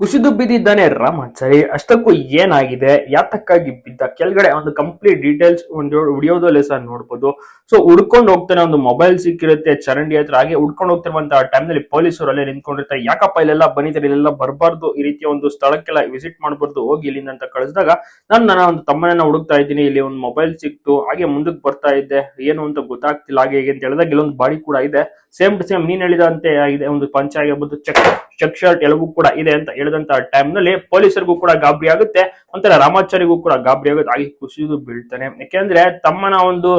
ಕುಸಿದು ಬಿದ್ದಿದ್ದಾನೆ ರಾಮಾಚಾರಿ. ಅಷ್ಟಕ್ಕೂ ಏನಾಗಿದೆ? ಯಾತಕ್ಕಾಗಿ ಬಿದ್ದ? ಕೆಳಗಡೆ ಒಂದು ಕಂಪ್ಲೀಟ್ ಡೀಟೇಲ್ಸ್ ಒಂದು ವಿಡಿಯೋದಲ್ಲಿ ಸಹ ನೋಡ್ಬೋದು. ಸೊ ಹುಡ್ಕೊಂಡು ಹೋಗ್ತಾನೆ ಒಂದು ಮೊಬೈಲ್ ಸಿಕ್ಕಿರುತ್ತೆ ಚರಂಡಿ ಹತ್ರ. ಹಾಗೆ ಹುಡ್ಕೊಂಡು ಹೋಗ್ತಿರುವಂತಹ ಟೈಮ್ನಲ್ಲಿ ಪೊಲೀಸರು ಅಲ್ಲೇ ನಿಂತ್ಕೊಂಡಿರ್ತಾರೆ. ಯಾಕಪ್ಪ ಇಲ್ಲೆಲ್ಲ ಬಂದಿದ್ದಾರೆ? ಇಲ್ಲೆಲ್ಲ ಬರಬಾರ್ದು. ಈ ರೀತಿಯ ಒಂದು ಸ್ಥಳಕ್ಕೆಲ್ಲ ವಿಸಿಟ್ ಮಾಡಬಾರ್ದು. ಹೋಗಿ ಇಲ್ಲಿಂದ ಅಂತ ಕಳಿಸಿದಾಗ ನಾನು ನನ್ನ ಒಂದು ತಮ್ಮನನ್ನ ಹುಡುಕ್ತಾ ಇದ್ದೀನಿ. ಇಲ್ಲಿ ಒಂದು ಮೊಬೈಲ್ ಸಿಕ್ತು. ಹಾಗೆ ಮುಂದಕ್ಕೆ ಬರ್ತಾ ಇದ್ದೆ. ಏನು ಅಂತ ಗೊತ್ತಾಗ್ತಿಲ್ಲ. ಹಾಗೆ ಹೇಗೆ ಅಂತ ಹೇಳಿದಾಗ ಇಲ್ಲೊಂದು ಬಾಡಿ ಕೂಡ ಇದೆ. ಸೇಮ್ ಟು ಸೇಮ್ ನೀನ್ ಹೇಳಿದಂತೆ ಆಗಿದೆ. ಒಂದು ಪಂಚ ಆಗಿರ್ಬೋದು. ಚೆಕ್ ಚೆಕ್ ಶರ್ಟ್ ಎಲ್ಲವೂ ಕೂಡ ಇದೆ ಅಂತ ಹೇಳಿದಂತ ಟೈಮ್ನಲ್ಲಿ ಪೊಲೀಸರಿಗೂ ಕೂಡ ಗಾಬರಿ ಆಗುತ್ತೆ. ಒಂಥರ ರಾಮಾಚಾರಿಗೂ ಕೂಡ ಗಾಬರಿ ಆಗುತ್ತೆ. ಹಾಗೆ ಕುಸಿದು ಬೀಳ್ತಾನೆ. ಯಾಕೆಂದ್ರೆ ತಮ್ಮನ ಒಂದು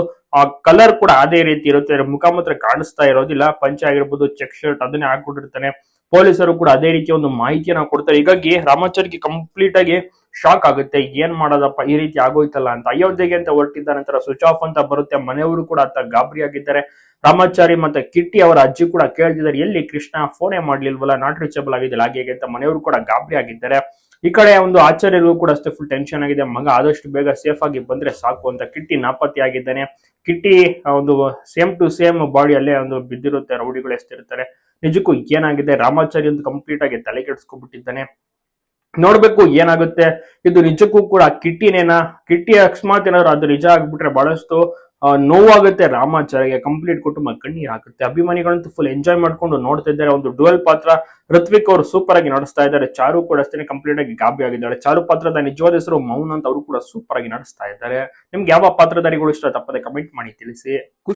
ಕಲರ್ ಕೂಡ ಅದೇ ರೀತಿ ಇರುತ್ತೆ. ಮುಖ ಮಾತ್ರ ಕಾಣಿಸ್ತಾ ಇರೋದಿಲ್ಲ. ಪಂಚೆ ಆಗಿರ್ಬೋದು ಚೆಕ್ ಶರ್ಟ್ ಅದನ್ನೇ ಹಾಕೊಂಡಿರ್ತಾನೆ ಪೊಲೀಸರು ಕೂಡ ಅದೇ ರೀತಿಯ ಒಂದು ಮಾಹಿತಿಯನ್ನ ಕೊಡ್ತಾರೆ. ಹೀಗಾಗಿ ರಾಮಾಚಾರಿಗೆ ಕಂಪ್ಲೀಟ್ ಆಗಿ ಶಾಕ್ ಆಗುತ್ತೆ. ಏನ್ ಮಾಡೋದಪ್ಪ? ಈ ರೀತಿ ಆಗೋಯ್ತಲ್ಲ ಅಂತ. ಅಯೋಧ್ಯೆಗೆ ಅಂತ ಹೊರಟಿದ್ದ ನಂತರ ಸ್ವಿಚ್ ಆಫ್ ಅಂತ ಬರುತ್ತೆ. ಮನೆಯವರು ಕೂಡ ಅಂತ ಗಾಬರಿ ಆಗಿದ್ದಾರೆ. ರಾಮಾಚಾರಿ ಮತ್ತೆ ಕಿಟ್ಟಿ ಅವರ ಅಜ್ಜಿ ಕೂಡ ಕೇಳ್ತಿದ್ದಾರೆ, ಎಲ್ಲಿ ಕೃಷ್ಣ ಫೋನೇ ಮಾಡ್ಲಿಲ್ವಲ್ಲ ನಾಟ್ ರೀಚಬಲ್ ಆಗಿದ್ದಿಲ್ಲ ಹಾಗೆ ಅಂತ ಮನೆಯವರು ಕೂಡ ಗಾಬರಿ ಆಗಿದ್ದಾರೆ. ಈ ಕಡೆ ಒಂದು ಆಚಾರ್ಯರಿಗೂ ಕೂಡ ಅಷ್ಟೇ ಫುಲ್ ಟೆನ್ಷನ್ ಆಗಿದೆ, ಮಗ ಆದಷ್ಟು ಬೇಗ ಸೇಫ್ ಆಗಿ ಬಂದ್ರೆ ಸಾಕು ಅಂತ ಕಿಟ್ಟಿ ನಾಪತ್ತೆ ಆಗಿದ್ದಾನೆ. ಕಿಟ್ಟಿ ಒಂದು ಸೇಮ್ ಟು ಸೇಮ್ ಬಾಡಿ ಅಲ್ಲೇ ಒಂದು ಬಿದ್ದಿರುತ್ತೆ, ರೌಡಿಗಳು ಎಷ್ಟಿರ್ತಾರೆ ನಿಜಕ್ಕೂ ಏನಾಗಿದೆ, ರಾಮಾಚಾರಿ ಒಂದು ಕಂಪ್ಲೀಟ್ ಆಗಿ ತಲೆ ಕೆಡಿಸ್ಕೊಬಿಟ್ಟಿದ್ದಾನೆ ನೋಡ್ಬೇಕು ಏನಾಗುತ್ತೆ, ಇದು ನಿಜಕ್ಕೂ ಕೂಡ ಕಿಟ್ಟಿನೇನಾ? ಕಿಟ್ಟಿ ಅಕಸ್ಮಾತ್ ಏನಾದ್ರು ಅದು ನಿಜ ಆಗ್ಬಿಟ್ರೆ ಬಹಳಷ್ಟು ನೋವಾಗುತ್ತೆ ರಾಮಾಚಾರ್ಯ ಕಂಪ್ಲೀಟ್ ಕುಟುಂಬ ಕಣ್ಣೀರು ಹಾಕುತ್ತೆ. ಅಭಿಮಾನಿಗಳಂತೂ ಫುಲ್ ಎಂಜಾಯ್ ಮಾಡ್ಕೊಂಡು ನೋಡ್ತಾ ಇದ್ದಾರೆ. ಒಂದು ಡುವೆಲ್ ಪಾತ್ರ ಋತ್ವಿಕ್ ಅವರು ಸೂಪರ್ ಆಗಿ ನಡೆಸ್ತಾ ಇದ್ದಾರೆ. ಚಾರು ಕೂಡ ಅಷ್ಟೇ ಕಂಪ್ಲೀಟ್ ಆಗಿ ಗಾಬಿ ಆಗಿದ್ದಾರೆ. ಚಾರು ಪಾತ್ರದ ನಿಜವಾದ ಹೆಸರು ಮೌನ್ ಅಂತ ಅವರು ಕೂಡ ಸೂಪರ್ ಆಗಿ ನಡೆಸ್ತಾ ಇದ್ದಾರೆ. ನಿಮ್ಗೆ ಯಾವ ಪಾತ್ರಧಾರಿಗಳು ಇಷ್ಟ? ತಪ್ಪದೆ ಕಮೆಂಟ್ ಮಾಡಿ, ತಿಳಿಸಿ.